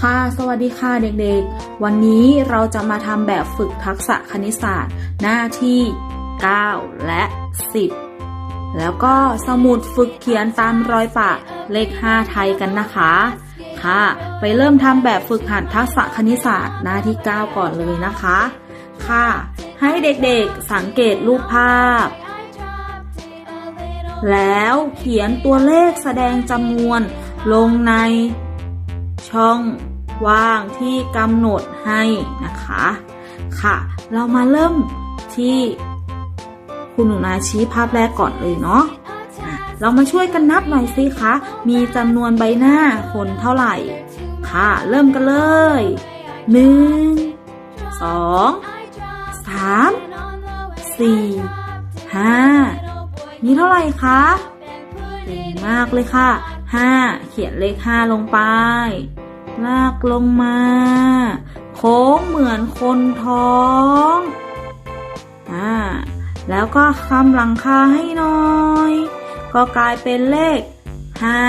ค่ะ สวัสดีค่ะเด็กๆ วันนี้เราจะมาทำแบบฝึกทักษะคณิตศาสตร์ หน้าที่ 9 และ 10 แล้วก็สมุดฝึกเขียนตามรอยปะเลข 5 ไทยกันนะคะ ค่ะ ไปเริ่มทำแบบฝึกหัดทักษะคณิตศาสตร์หน้าที่ 9 ก่อนเลยนะคะ ค่ะ ให้เด็กๆสังเกตรูปภาพ แล้วเขียนตัวเลขแสดงจำนวนลงใน ช่องว่างที่กำหนดให้นะคะค่ะ เรามาเริ่มที่คุณหนูนาชี้ภาพแรกก่อนเลยเนาะเรามาช่วยกันนับหน่อยสิคะ มีจำนวนใบหน้าคนเท่าไหร่ ค่ะ เริ่มกันเลยหนึ่งสองสามสี่ห้ามีเท่าไหร่คะเก่งมากเลยค่ะห้าเขียนเลขห้าลงไป ลากลงมา โค้งเหมือนคนท้องอ่าแล้วก็คำหลังคาให้หน่อย ก็กลายเป็นเลขห้า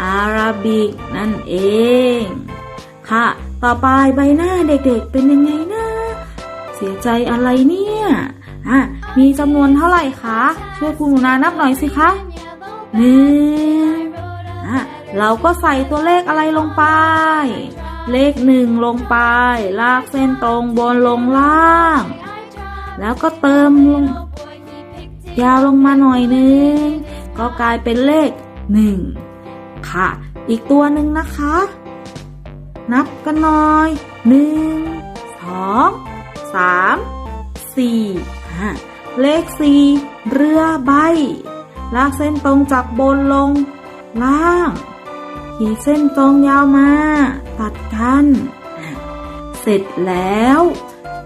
อาราบิกนั่นเอง ค่ะ ต่อไปใบหน้าเด็กๆเป็นยังไงนะเสียใจอะไรเนี่ยอะมีจำนวนเท่าไหร่คะ ช่วยคุณหนูนานับหน่อยสิคะหนึ่ง เราก็ใส่ตัวเลขอะไรลงไป เลขหนึ่งลงไป ลากเส้นตรงบนลงล่าง แล้วก็เติมลงยาวลงมาหน่อยนึง ก็กลายเป็นเลขหนึ่งค่ะ อีกตัวหนึ่งนะคะ นับกันหน่อยหนึ่งสองสามสี่เลขสี่เรือใบ ลากเส้นตรงจากบนลงล่าง ขีดเส้นตรงยาวมา ตัดกัน เสร็จแล้ว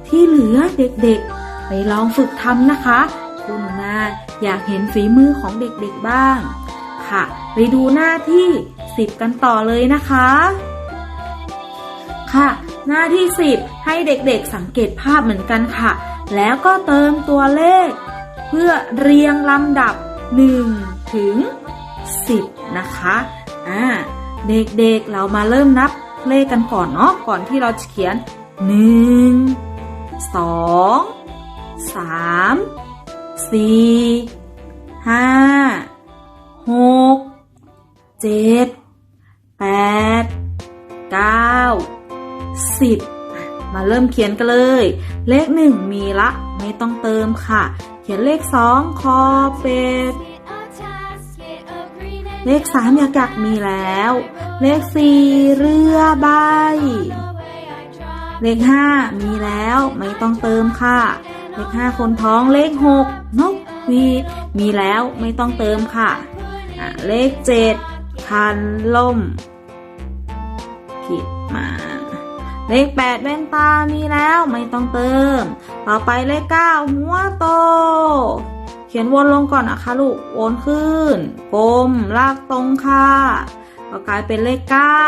ที่เหลือเด็กๆ ไปลองฝึกทำนะคะ คุณนาอยากเห็นฝีมือของเด็กๆบ้าง ค่ะ ไปดูหน้าที่10กันต่อเลยนะคะ ค่ะ หน้าที่10ให้เด็กๆสังเกตภาพเหมือนกันค่ะ แล้วก็เติมตัวเลข เพื่อเรียงลำดับ 1 ถึง 10 นะคะ อ่า เด็กๆ เรามาเริ่มนับเลขกันก่อนเนาะ ก่อนที่เราจะเขียน1 2 3 4 5 6 7 8 9สิบมาเริ่มเขียนกันเลย เลขหนึ่งมีละ ไม่ต้องเติมค่ะ เขียนเลขสองคอเป็ด เลขสามยากกักมีแล้ว เลขสี่เรือใบ เลขห้ามีแล้วไม่ต้องเติมค่ะ เลขห้าคนท้องเลขหกนกหวีดมีแล้วไม่ต้องเติมค่ะะเลขเจ็ดคันล่ม ผิดมา เลขแปดแว่นตามีแล้วไม่ต้องเติม ต่อไปเลขเก้าหัวโต ขียนวนลงก่อนนะคะลูก วนขึ้น กลม ลากตรงค่ะ ก็กลายเป็นเลขเก้า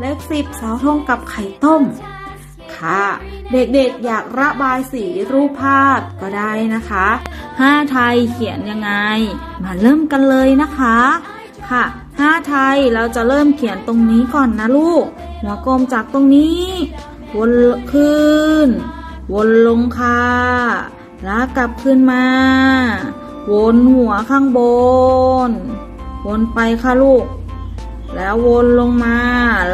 เลขสิบสาธงกับไข่ต้ม ค่ะ เด็กๆอยากระบายสีรูปภาพก็ได้นะคะห้าไทยเขียนยังไง มาเริ่มกันเลยนะคะ ค่ะห้าไทยเราจะเริ่มเขียนตรงนี้ก่อนนะลูก หัวกลมจากตรงนี้ วนขึ้น วนลงค่ะ ลากกลับขึ้นมา วนหัวข้างบน วนไปค่ะลูก แล้ววนลงมา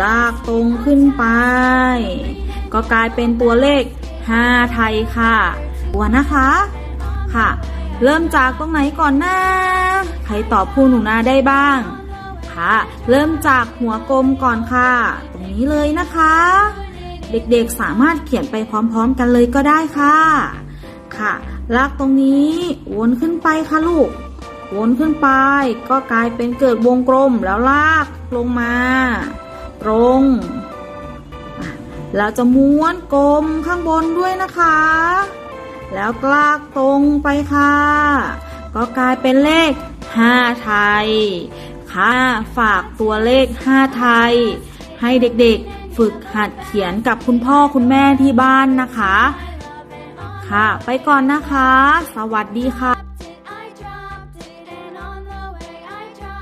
ลากตรงขึ้นไป ก็กลายเป็นตัวเลข 5 ไทยค่ะตัวนะคะค่ะ เริ่มจากตรงไหนก่อนนะใครตอบคู่หนูนาได้บ้าง ค่ะ เริ่มจากหัวกลมก่อนค่ะ ตรงนี้เลยนะคะ เด็กๆสามารถเขียนไปพร้อมๆกันเลยก็ได้ค่ะ ค่ะ ลากตรงนี้วนขึ้นไปค่ะลูก วนขึ้นไป ก็กลายเป็นเกิดวงกลมแล้วลากลงมา ตรงเราจะม้วนกลมข้างบนด้วยนะคะ แล้วกลากตรงไปค่ะ ก็กลายเป็นเลข 5 ไทย ค่ะ ฝากตัวเลข 5 ไทย ให้เด็กๆ ฝึกหัดเขียนกับคุณพ่อคุณแม่ที่บ้านนะคะ ค่ะ ไปก่อนนะคะ สวัสดีค่ะ